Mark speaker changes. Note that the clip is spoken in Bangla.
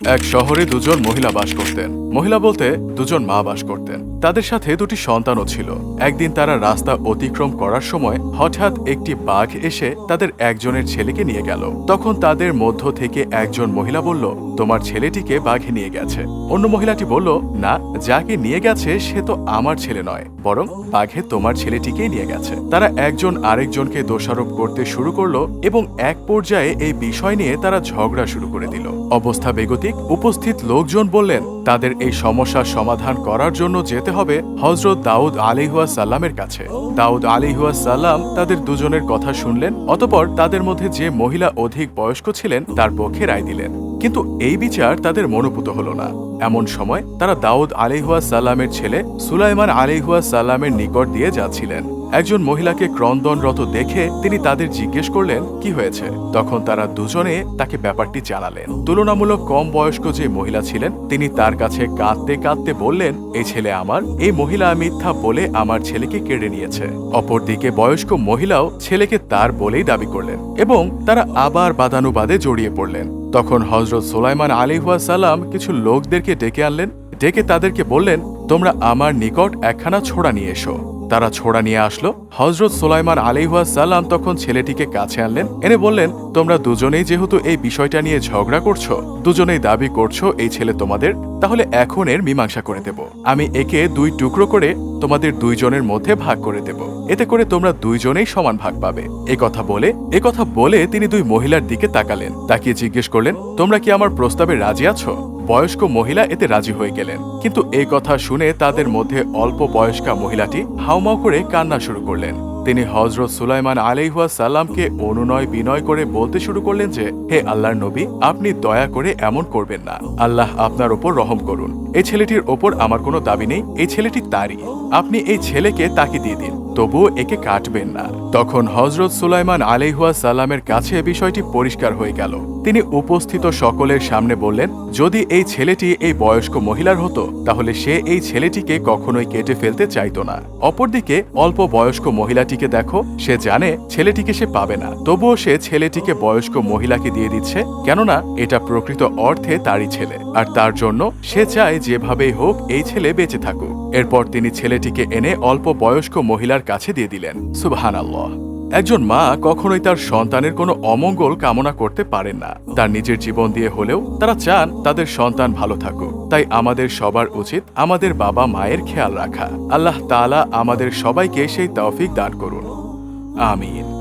Speaker 1: এক শহরে দুজন মহিলা বাস করতেন। মহিলা বলতে দুজন মা বাস করতেন। তাদের সাথে দুটি সন্তানও ছিল। একদিন তারা রাস্তা অতিক্রম করার সময় হঠাৎ একটি বাঘ এসে তাদের একজনের ছেলেকে নিয়ে গেল। তখন তাদের মধ্য থেকে একজন মহিলা বলল, তোমার ছেলেটিকে বাঘে নিয়ে গেছে। অন্য মহিলাটি বলল, না, যাকে নিয়ে গেছে সে তো আমার ছেলে নয়, বরং বাঘে তোমার ছেলেটিকেই নিয়ে গেছে। তারা একজন আরেকজনকে দোষারোপ করতে শুরু করল এবং এক পর্যায়ে এই বিষয় নিয়ে তারা ঝগড়া শুরু করে দিল। অবস্থা বেগতিক উপস্থিত লোকজন বললেন, তাদের এই সমস্যার সমাধান করার জন্য যেতে হবে হজরত দাউদ আলিহুয়া সাল্লামের কাছে। দাউদ আলিহুয়া সাল্লাম তাদের দুজনের কথা শুনলেন, অতপর তাদের মধ্যে যে মহিলা অধিক বয়স্ক ছিলেন তার পক্ষে রায় দিলেন। কিন্তু এই বিচার তাদের মনোপুত হল না। এমন সময় তারা দাউদ আলিহুয়া সাল্লামের ছেলে সুলাইমান আলিহুয়া সাল্লামের নিকট দিয়ে যাচ্ছিলেন। একজন মহিলাকে ক্রন্দনরত দেখে তিনি তাদের জিজ্ঞেস করলেন, কি হয়েছে? তখন তারা দুজনে তাকে ব্যাপারটি জানালেন। তুলনামূলক কম বয়স্ক যে মহিলা ছিলেন, তিনি তার কাছে কাঁদতে কাঁদতে বললেন, এই ছেলে আমার, এই মহিলা মিথ্যা বলে আমার ছেলেকে কেড়ে নিয়েছে। অপরদিকে বয়স্ক মহিলাও ছেলেকে তার বলেই দাবি করলেন এবং তারা আবার বাদানুবাদে জড়িয়ে পড়লেন। তখন হজরত সোলাইমান আলী সালাম কিছু লোকদেরকে ডেকে আনলেন ডেকে তাদেরকে বললেন তোমরা আমার নিকট একখানা ছোড়া নিয়ে এসো। তারা ছোড়া নিয়ে আসলো। হজরত সোলাইমান আলিহুয়া সাল্লাম তখন ছেলেটিকে কাছে আনলেন। এনে বললেন, তোমরা দুজনেই যেহেতু এই বিষয়টা নিয়ে ঝগড়া করছ, দুজনেই দাবি করছ এই ছেলে তোমাদের, তাহলে এখন এর মীমাংসা করে দেব। আমি একে দুই টুকরো করে তোমাদের দুইজনের মধ্যে ভাগ করে দেব। এতে করে তোমরা দুইজনেই সমান ভাগ পাবে। এ কথা বলে, এ কথা বলে তিনি দুই মহিলার দিকে তাকালেন। তাকিয়ে জিজ্ঞেস করলেন, তোমরা কি আমার প্রস্তাবে রাজি আছো? বয়স্ক মহিলা এতে রাজি হয়ে গেলেন। কিন্তু এই কথা শুনে তাদের মধ্যে অল্প বয়স্কা মহিলাটি হাউমাউ করে কান্না শুরু করলেন। তিনি হজরত সুলাইমান আলাইহুয়া সাল্লামকে অনুনয় বিনয় করে বলতে শুরু করলেন যে, হে আল্লাহর নবী, আপনি দয়া করে এমন করবেন না। আল্লাহ আপনার ওপর রহম করুন। এই ছেলেটির ওপর আমার কোনো দাবি নেই, এই ছেলেটি তারই। আপনি এই ছেলেকে তাকে দিয়ে দিন। তবুও একে কাটবেন না। তখন হজরত সুলাইমান আলাইহুয়া সাল্লামের কাছে বিষয়টি পরিষ্কার হয়ে গেল। তিনি উপস্থিত সকলের সামনে বললেন, যদি এই ছেলেটি এই বয়স্ক মহিলার হতো, তাহলে সে এই ছেলেটিকে কখনোই কেটে ফেলতে চাইতো না। অপরদিকে, অল্প বয়স্ক মহিলাটিকে দেখো, সে জানে ছেলেটিকে সে পাবে না। তবুও সে ছেলেটিকে বয়স্ক মহিলাকে দিয়ে দিচ্ছে, কেননা এটা প্রকৃত অর্থে তারই ছেলে। আর তার জন্য সে চায় যেভাবেই হোক এই ছেলে বেঁচে থাকুক। এরপর তিনি ছেলেটিকে এনে অল্প বয়স্ক মহিলার কাছে দিয়ে দিলেন। সুবহান আল্লাহ একজন মা কখনোই তার সন্তানের কোনো অমঙ্গল কামনা করতে পারেন না। তার নিজের জীবন দিয়ে হলেও তারা চান তাদের সন্তান ভালো থাকুক। তাই আমাদের সবার উচিত আমাদের বাবা মায়ের খেয়াল রাখা। আল্লাহ তাআলা আমাদের সবাইকে সেই তৌফিক দান করুন। আমিন।